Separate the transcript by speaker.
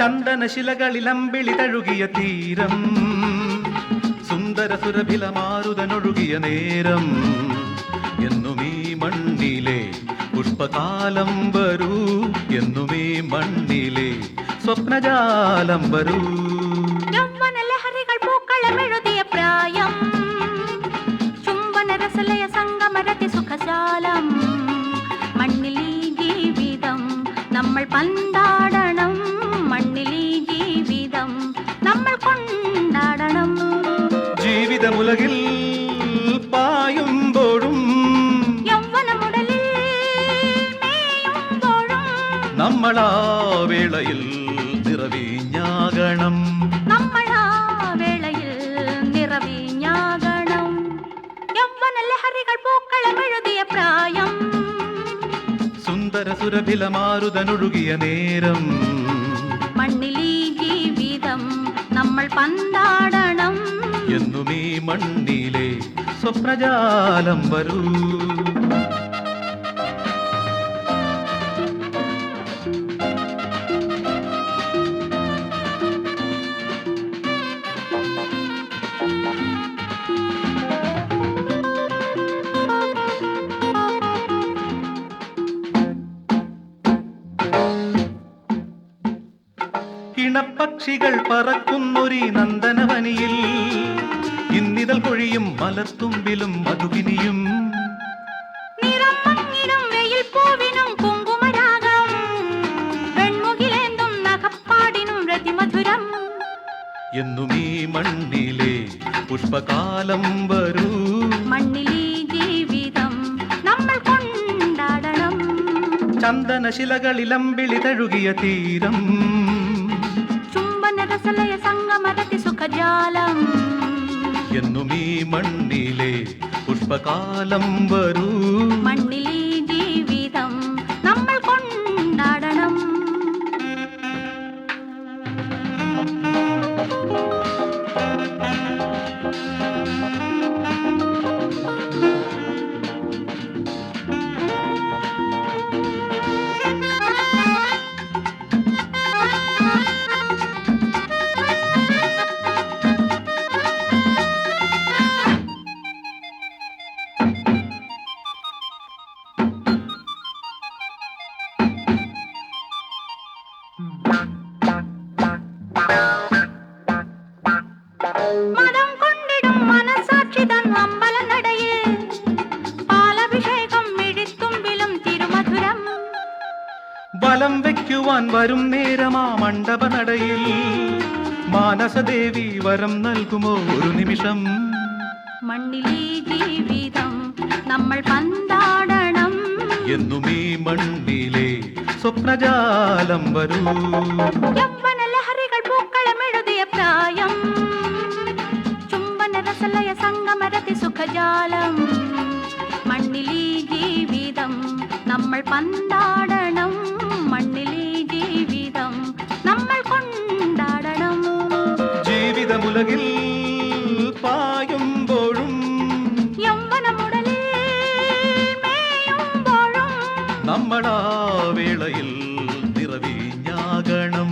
Speaker 1: ചന്ദനശിലകളിലമ്പിളി തഴുകിയ തീരം സുന്ദര സുരഭില നേരം. എന്നും ഈ മണ്ണിലെ പുഷ്പകാലം വരൂ എന്നും ഈ മണ്ണിലെ സ്വപ്നജാലം വരൂ.
Speaker 2: പ്രായം സംഗമരതി സുഖജാലം മണ്ണിലി ജീവിതം നമ്മൾ പന്താടണം
Speaker 1: ജീവിതമുലകിൽ പായുമ്പോഴും നമ്മളാ വേളയിൽ നിറവീഞ്ഞാകണം.
Speaker 2: നമ്മളാ വേളയിൽ നിറവിഞ്ഞാകണം. പ്രായം.
Speaker 1: സുന്ദര നേരം.
Speaker 2: മണ്ണിലീ ജീവിതം നമ്മൾ പന്താടണം
Speaker 1: എന്നും ഈ മണ്ണിലെ സ്വപ്നജാലം വരൂ. ഇണപ്പക്ഷികൾ പറക്കുന്നൊരു നന്ദനവനിയിൽ. ഇന്നിതൽ കൊഴിയും മലത്തുമ്പിലും മധുകിനിയും. എന്നും ഈ മണ്ണിലെ പുഷ്പകാലം വരൂ.
Speaker 2: മണ്ണിലെ ജീവിതം നമ്മൾ കൊണ്ടാടണം.
Speaker 1: ചന്ദനശിലകളിലം തഴുകിയ തീരം.
Speaker 2: ചുംബന രസലയ സംഗമരതി സുഖജാലം
Speaker 1: എന്നും ഈ മണ്ണിലെ പുഷ്പകാലം വരൂ വലം വയ്ക്കുവാൻ വരും നേരമാ മണ്ഡപ നടയിൽ മാനസദേവി വരം നൽകുമോ ഒരു നിമിഷം?
Speaker 2: മണ്ണിലേ ജീവിതം നമ്മൾ പന്താടണം.
Speaker 1: എന്നും ഈ മണ്ണിലെ സ്വപ്നജാലം വരൂ.
Speaker 2: യൗവന ലഹരികൾ പൂക്കളമെഴുതിയ പ്രായം. ചുംബന രസലയ സംഗമരതി സുഖജാലം. മണ്ണിലീ ജീവിതം നമ്മൾ പന്താടണം.
Speaker 1: பவீஞாகணம்